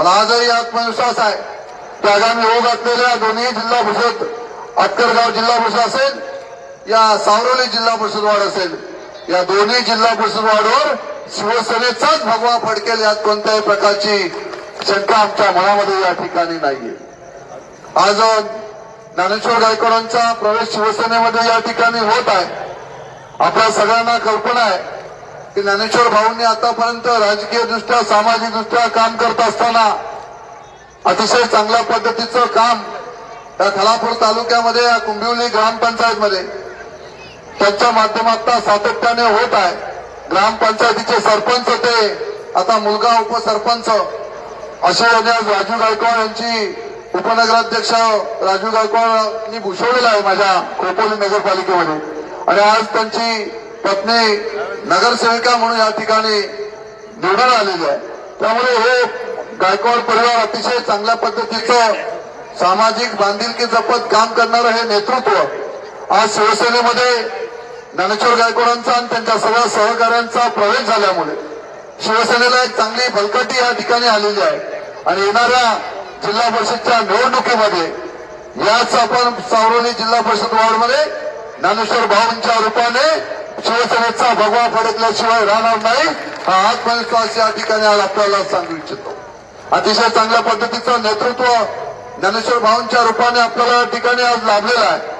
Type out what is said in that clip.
मला आजही आत्मविश्वास आहे की आगामी होत असलेल्या दोन्ही जिल्हा परिषद अक्करगाव जिल्हा परिषद असेल या सावरोली जिल्हा परिषद वाढ असेल. या दोन्ही जिल्हा परिषद वाढवर शिवसेनेचाच भगवा फडकेल यात कोणत्याही प्रकारची शंका आमच्या मनामध्ये या ठिकाणी नाहीये. आज ज्ञानेश्वर गायकवाडांचा प्रवेश शिवसेनेमध्ये या ठिकाणी होत आहे. आपल्या सगळ्यांना कल्पना आहे की ज्ञानेश्वर भाऊंनी आतापर्यंत राजकीय दृष्ट्या सामाजिक दृष्ट्या काम करत असताना अतिशय चांगल्या पद्धतीचं काम या खलापूर तालुक्यामध्ये या कुंभिवली ग्रामपंचायतमध्ये त्यांच्या माध्यमातून सातत्याने होत आहे. ग्रामपंचायतीचे सरपंच ते आता मुलगा उपसरपंच. असे राजू गायकवाड यांची उपनगराध्यक्ष राजू गायकवाडनी भूषवलेला आहे माझ्या खोपोली नगरपालिकेमध्ये. आणि आज त्यांची पत्नी नगरसेविका म्हणून या ठिकाणी निवडून आलेली आहे. त्यामुळे हे गायकवाड परिवार अतिशय चांगल्या पद्धतीचं सामाजिक बांधिलकी जपत काम करणारं हे नेतृत्व आज शिवसेनेमध्ये ज्ञानेश्वर गायकवाडांचा आणि त्यांच्या सगळ्या सहकाऱ्यांचा प्रवेश झाल्यामुळे शिवसेनेला एक चांगली बलकटी या ठिकाणी आलेली आहे. आणि येणाऱ्या जिल्हा परिषदच्या निवडणुकीमध्ये याच आपण सावरोली जिल्हा परिषद वॉर्डमध्ये ज्ञानेश्वर भाऊंच्या रूपाने शिवसेनेचा भगवा फडकल्याशिवाय राहणार नाही. हा आत्मविश्वास या ठिकाणी आज आपल्याला सांगू इच्छितो. अतिशय चांगल्या पद्धतीचं नेतृत्व ज्ञानेश्वर भाऊंच्या रूपाने आपल्याला या ठिकाणी आज लाभलेलं आहे.